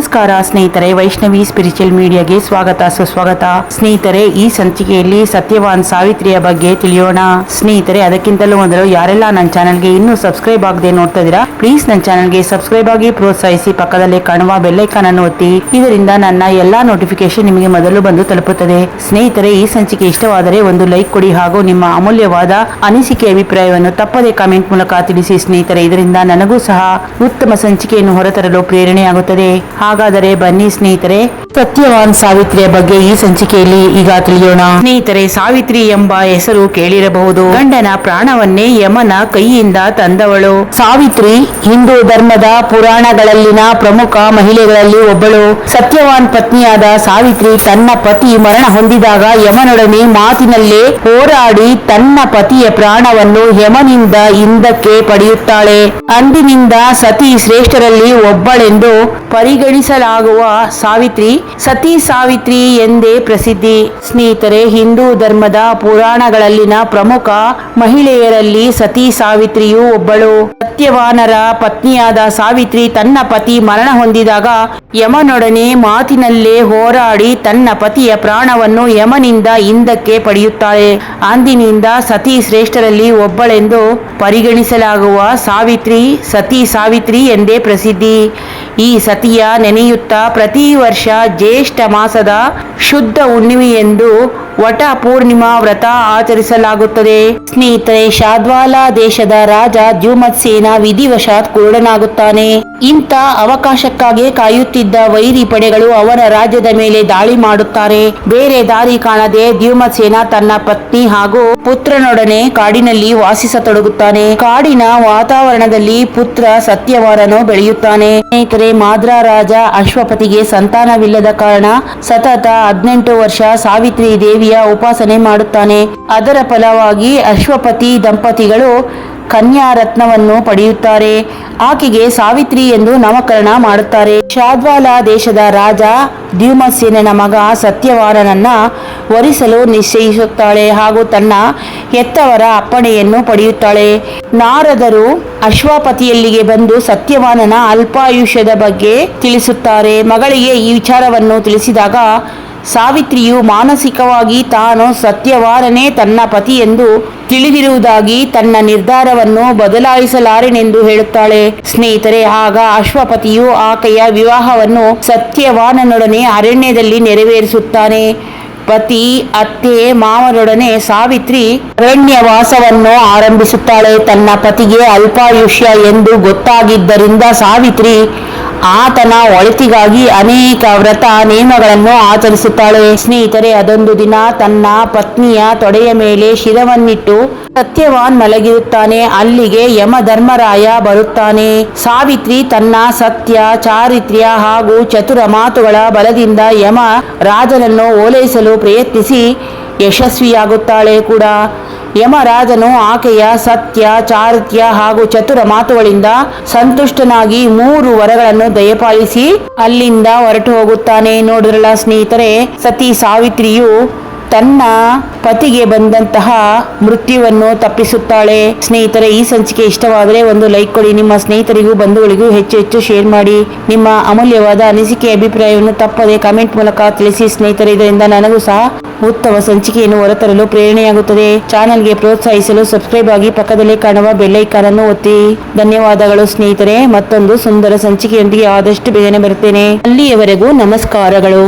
ನಮಸ್ಕಾರ ಸ್ನೇಹಿತರೆ, ವೈಷ್ಣವಿ ಸ್ಪಿರಿಚುವಲ್ ಮೀಡಿಯಾಗೆ ಸ್ವಾಗತ, ಸುಸ್ವಾಗತ. ಸ್ನೇಹಿತರೆ, ಈ ಸಂಚಿಕೆಯಲ್ಲಿ ಸತ್ಯವಾನ್ ಸಾವಿತ್ರಿಯ ಬಗ್ಗೆ ತಿಳಿಯೋಣ. ಸ್ನೇಹಿತರೆ, ಅದಕ್ಕಿಂತಲೂ ಮೊದಲು ಯಾರೆಲ್ಲ ನನ್ನ ಚಾನಲ್ಗೆ ಇನ್ನೂ ಸಬ್ಸ್ಕ್ರೈಬ್ ಆಗದೆ ನೋಡ್ತಾ ಇದ್ದೀರಾ ಪ್ಲೀಸ್ ನನ್ನ ಚಾನಲ್ಗೆ ಸಬ್ಸ್ಕ್ರೈಬ್ ಆಗಿ ಪ್ರೋತ್ಸಾಹಿಸಿ, ಪಕ್ಕದಲ್ಲೇ ಕಾಣುವ ಬೆಲ್ಲೈಕಾನ್ ಅನ್ನು ಒತ್ತಿ, ಇದರಿಂದ ನನ್ನ ಎಲ್ಲಾ ನೋಟಿಫಿಕೇಶನ್ ನಿಮಗೆ ಮೊದಲು ಬಂದು ತಲುಪುತ್ತದೆ. ಸ್ನೇಹಿತರೆ, ಈ ಸಂಚಿಕೆ ಇಷ್ಟವಾದರೆ ಒಂದು ಲೈಕ್ ಕೊಡಿ ಹಾಗೂ ನಿಮ್ಮ ಅಮೂಲ್ಯವಾದ ಅನಿಸಿಕೆ ಅಭಿಪ್ರಾಯವನ್ನು ತಪ್ಪದೆ ಕಾಮೆಂಟ್ ಮೂಲಕ ತಿಳಿಸಿ ಸ್ನೇಹಿತರೆ. ಇದರಿಂದ ನನಗೂ ಸಹ ಉತ್ತಮ ಸಂಚಿಕೆಯನ್ನು ಹೊರತರಲು ಪ್ರೇರಣೆಯಾಗುತ್ತದೆ. ಹಾಗಾದರೆ ಬನ್ನಿ ಸ್ನೇಹಿತರೆ. ಸತ್ಯವಾನ್ ಸಾವಿತ್ರಿಯ ಬಗ್ಗೆ ಈ ಸಂಚಿಕೆಯಲ್ಲಿ ಈಗ ತಿಳಿಯೋಣ. ಸ್ನೇಹಿತರೆ, ಸಾವಿತ್ರಿ ಎಂಬ ಹೆಸರು ಕೇಳಿರಬಹುದು. ಗಂಡನ ಪ್ರಾಣವನ್ನೇ ಯಮನ ಕೈಯಿಂದ ತಂದವಳು. ಸಾವಿತ್ರಿ ಹಿಂದೂ ಧರ್ಮದ ಪುರಾಣಗಳಲ್ಲಿನ ಪ್ರಮುಖ ಮಹಿಳೆಗಳಲ್ಲಿ ಒಬ್ಬಳು. ಸತ್ಯವಾನ್ ಪತ್ನಿಯಾದ ಸಾವಿತ್ರಿ ತನ್ನ ಪತಿ ಮರಣ ಹೊಂದಿದಾಗ ಯಮನೊಡನೆ ಮಾತಿನಲ್ಲೇ ಹೋರಾಡಿ ತನ್ನ ಪತಿಯ ಪ್ರಾಣವನ್ನು ಯಮನಿಂದ ಹಿಂದಕ್ಕೆ ಪಡೆಯುತ್ತಾಳೆ. ಅಂದಿನಿಂದ ಸತಿ ಶ್ರೇಷ್ಠರಲ್ಲಿ ಒಬ್ಬಳೆಂದು ಪರಿಗಣಿಸಲಾಗುವ ಸಾವಿತ್ರಿ ಸತಿ ಸಾವಿತ್ರಿ ಎಂದೇ ಪ್ರಸಿದ್ಧಿ. ಸ್ನೇಹಿತರೆ, ಹಿಂದೂ ಧರ್ಮದ ಪುರಾಣಗಳಲ್ಲಿನ ಪ್ರಮುಖ ಮಹಿಳೆಯರಲ್ಲಿ ಸತಿ ಸಾವಿತ್ರಿಯೂ ಒಬ್ಬಳು. ಸತ್ಯವಾನರ ಪತ್ನಿಯಾದ ಸಾವಿತ್ರಿ ತನ್ನ ಪತಿ ಮರಣ ಹೊಂದಿದಾಗ ಯಮನೊಡನೆ ಮಾತಿನಲ್ಲೇ ಹೋರಾಡಿ ತನ್ನ ಪತಿಯ ಪ್ರಾಣವನ್ನು ಯಮನಿಂದ ಹಿಂದಕ್ಕೆ ಪಡೆಯುತ್ತಾಳೆ. ಅಂದಿನಿಂದ ಸತಿ ಶ್ರೇಷ್ಠರಲ್ಲಿ ಒಬ್ಬಳೆಂದು ಪರಿಗಣಿಸಲಾಗುವ ಸಾವಿತ್ರಿ ಸತಿ ಸಾವಿತ್ರಿ ಎಂದೇ ಪ್ರಸಿದ್ಧಿ. ಈ ಸತಿಯ ನೆನೆಯುತ್ತಾ ಪ್ರತಿ ವರ್ಷ ಜ್ಯೇಷ್ಠ ಮಾಸದ ಶುದ್ಧ ಹುಣ್ಣಿಮೆಯೆಂದು ವಟ ಪೂರ್ಣಿಮಾ ವ್ರತ ಆಚರಿಸಲಾಗುತ್ತದೆ. ಸ್ನೇಹಿತರೆ, ಶಾದ್ವಾಲ ದೇಶದ ರಾಜ ದ್ಯುಮತ್ಸೇನ ವಿಧಿವಶಾತ್ ಕುರುಡನಾಗುತ್ತಾನೆ. ಇಂಥ ಅವಕಾಶಕ್ಕಾಗಿ ಕಾಯುತ್ತಿದ್ದ ವೈರಿ ಪಡೆಗಳು ಅವರ ರಾಜ್ಯದ ಮೇಲೆ ದಾಳಿ ಮಾಡುತ್ತಾರೆ. ಬೇರೆ ದಾರಿ ಕಾಣದೆ ದ್ಯುಮತ್ಸೇನ ತನ್ನ ಪತ್ನಿ ಹಾಗೂ ಪುತ್ರನೊಡನೆ ಕಾಡಿನಲ್ಲಿ ವಾಸಿಸತೊಡಗುತ್ತಾನೆ. ಕಾಡಿನ ವಾತಾವರಣದಲ್ಲಿ ಪುತ್ರ ಸತ್ಯವಾರನು ಬೆಳೆಯುತ್ತಾನೆ. ಸ್ನೇಹಿತರೆ, ಮಾದ್ರ ರಾಜ ಅಶ್ವಪತಿಗೆ ಸಂತಾನವಿಲ್ಲದ ಕಾರಣ ಸತತ ಹದಿನೆಂಟು ವರ್ಷ ಸಾವಿತ್ರಿ ದೇವಿಯ ಉಪಾಸನೆ ಮಾಡುತ್ತಾನೆ. ಅದರ ಫಲವಾಗಿ ಅಶ್ವಪತಿ ದಂಪತಿಗಳು ಕನ್ಯಾ ರತ್ನವನ್ನು ಪಡೆಯುತ್ತಾರೆ. ಆಕೆಗೆ ಸಾವಿತ್ರಿ ಎಂದು ನಾಮಕರಣ ಮಾಡುತ್ತಾರೆ. ಶಾದ್ವಾಲ ದೇಶದ ರಾಜ ದ್ಯುಮಸೇನನ ಮಗ ಸತ್ಯವಾರನನ್ನ ವರಿಸಲು ನಿಶ್ಚಯಿಸುತ್ತಾಳೆ ಹಾಗೂ ತನ್ನ ಹೆತ್ತವರ ಅಪ್ಪಣೆಯನ್ನು ಪಡೆಯುತ್ತಾಳೆ. ನಾರದರು ಅಶ್ವಪತಿಯಲ್ಲಿಗೆ ಬಂದು ಸತ್ಯವಾನನ ಅಲ್ಪಾಯುಷ್ಯದ ಬಗ್ಗೆ ತಿಳಿಸುತ್ತಾರೆ. ಮಗಳಿಗೆ ಈ ವಿಚಾರವನ್ನು ತಿಳಿಸಿದಾಗ ಸಾವಿತ್ರಿಯು ಮಾನಸಿಕವಾಗಿ ತಾನು ಸತ್ಯವಾರನೇ ತನ್ನ ಪತಿ ಎಂದು ತಿಳಿದಿರುವುದಾಗಿ ತನ್ನ ನಿರ್ಧಾರವನ್ನು ಬದಲಾಯಿಸಲಾರೆನೆಂದು ಹೇಳುತ್ತಾಳೆ. ಸ್ನೇಹಿತರೆ, ಆಗ ಅಶ್ವಪತಿಯು ಆಕೆಯ ವಿವಾಹವನ್ನು ಸತ್ಯವಾನನೊಡನೆ ಅರಣ್ಯದಲ್ಲಿ ನೆರವೇರಿಸುತ್ತಾನೆ. ಪತಿ, ಅತ್ತೆ, ಮಾವನೊಡನೆ ಸಾವಿತ್ರಿ ಅರಣ್ಯವಾಸವನ್ನು ಆರಂಭಿಸುತ್ತಾಳೆ. ತನ್ನ ಪತಿಗೆ ಅಲ್ಪಾಯುಷ್ಯ ಎಂದು ಗೊತ್ತಾಗಿದ್ದರಿಂದ ಸಾವಿತ್ರಿ ಆತನ ಒಳಿತಿಗಾಗಿ ಅನೇಕ ವ್ರತ ನಿಯಮಗಳನ್ನು ಆಚರಿಸುತ್ತಾಳೆ. ಸ್ನೇಹಿತರೆ, ಅದೊಂದು ದಿನ ತನ್ನ ಪತ್ನಿಯ ತೊಡೆಯ ಮೇಲೆ ಶಿರವನ್ನಿಟ್ಟು ಸತ್ಯವಾನ್ ಮಲಗಿರುತ್ತಾನೆ. ಅಲ್ಲಿಗೆ ಯಮಧರ್ಮರಾಯ ಬರುತ್ತಾನೆ. ಸಾವಿತ್ರಿ ತನ್ನ ಸತ್ಯ, ಚಾರಿತ್ರ್ಯ ಹಾಗೂ ಚತುರ ಮಾತುಗಳ ಬಲದಿಂದ ಯಮ ರಾಜನನ್ನು ಓಲೈಸಲು ಪ್ರಯತ್ನಿಸಿ ಯಶಸ್ವಿಯಾಗುತ್ತಾಳೆ ಕೂಡ. ಯಮರಾಜನು ಆಕೆಯ ಸತ್ಯ ಚಾರಿತ್ಯ ಹಾಗೂ ಚತುರ ಮಾತುಗಳಿಂದ ಸಂತುಷ್ಟನಾಗಿ ಮೂರು ವರಗಳನ್ನು ದಯಪಾಲಿಸಿ ಅಲ್ಲಿಂದ ಹೊರಟು ಹೋಗುತ್ತಾನೆ. ನೋಡಿದ್ರಲ್ಲ ಸ್ನೇಹಿತರೆ, ಸತಿ ಸಾವಿತ್ರಿಯು ತನ್ನ ಪತಿಗೆ ಬಂದಂತಹ ಮೃತ್ಯುವನ್ನು ತಪ್ಪಿಸುತ್ತಾಳೆ. ಸ್ನೇಹಿತರೆ, ಈ ಸಂಚಿಕೆ ಇಷ್ಟವಾದರೆ ಒಂದು ಲೈಕ್ ಕೊಡಿ. ನಿಮ್ಮ ಸ್ನೇಹಿತರಿಗೂ, ಬಂಧುಗಳಿಗೂ ಹೆಚ್ಚು ಹೆಚ್ಚು ಶೇರ್ ಮಾಡಿ. ನಿಮ್ಮ ಅಮೂಲ್ಯವಾದ ಅನಿಸಿಕೆ, ಅಭಿಪ್ರಾಯವನ್ನು ತಪ್ಪದೆ ಕಮೆಂಟ್ ಮೂಲಕ ತಿಳಿಸಿ. ಸ್ನೇಹಿತರೆ, ಇದರಿಂದ ನನಗೂ ಸಹ ಉತ್ತಮ ಸಂಚಿಕೆಯನ್ನು ಹೊರತರಲು ಪ್ರೇರಣೆಯಾಗುತ್ತದೆ. ಚಾನಲ್ಗೆ ಪ್ರೋತ್ಸಾಹಿಸಲು ಸಬ್ಸ್ಕ್ರೈಬ್ ಆಗಿ ಪಕ್ಕದಲ್ಲಿ ಕಾಣುವ ಬೆಲ್ಲೈಕಾನ್ ಅನ್ನು ಒತ್ತಿ. ಧನ್ಯವಾದಗಳು ಸ್ನೇಹಿತರೆ. ಮತ್ತೊಂದು ಸುಂದರ ಸಂಚಿಕೆಯೊಂದಿಗೆ ಆದಷ್ಟು ಬೇಗನೆ ಬರುತ್ತೇನೆ. ಅಲ್ಲಿಯವರೆಗೂ ನಮಸ್ಕಾರಗಳು.